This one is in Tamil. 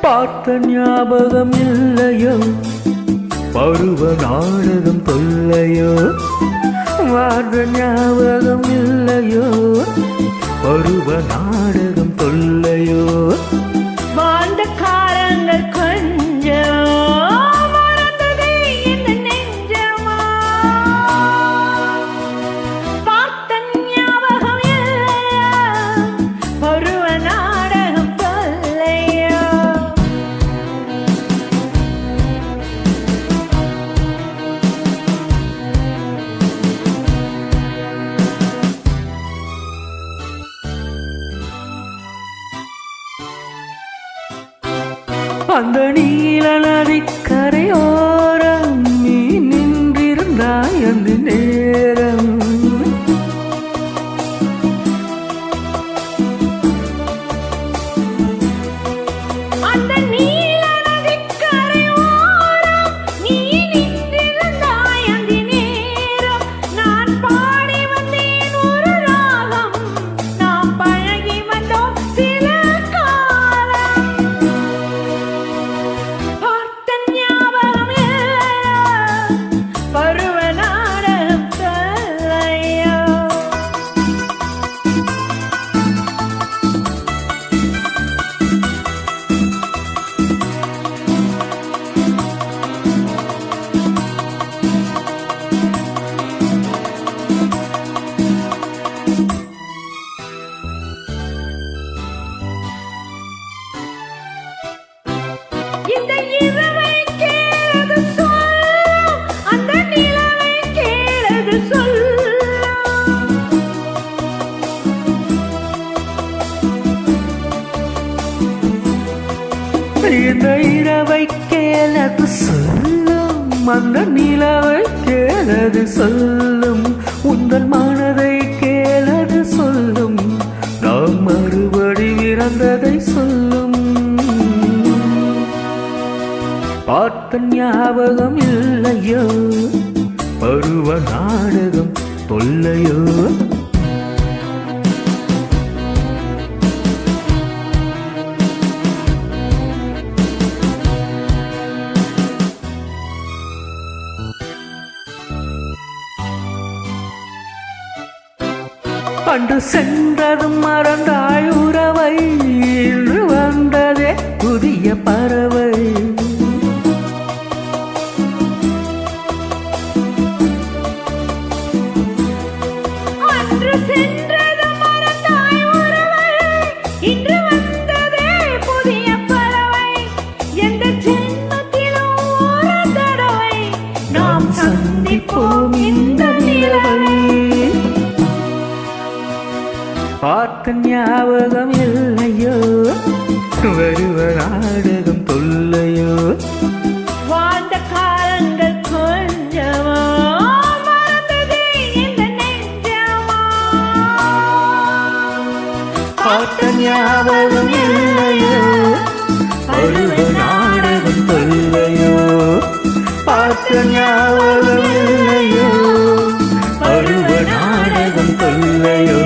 பார்த்த ஞாபகம் இல்லையோ? பருவ நாடகம் தொல்லையோ? வாழ்ந்த ஞாபகம் இல்லையோ? பருவ நாடகம் தொல்லையோ? அந்த நீல நதிக்கரை இந்த இரவை கேளது சொல்லும் அந்த நிலவை கேளது சொல்லும் உங்கள் மனதை கேளது சொல்லும் நாம் மறுபடி இறந்ததை சொல்லும். பார்த்த ஞாபகம் இல்லையோ? பருவ நாடகம் தொல்லையோ? பண்டு சென்றதும் மறந்தாய் உறவை. இன்று வந்ததே புதிய பறவை. பார்த்த ஞாபகம் இல்லையோ வருவ நாடகம் தொல்லையோ? வாழ்ந்த காலங்கள் கொஞ்சமா? பார்த்த ஞாபகம் இல்லையோ வருவ நாடகம் தொல்லையோ? பார்த்த ஞாபகம் இல்லையோ வருவ நாடகம் தொல்லையோ?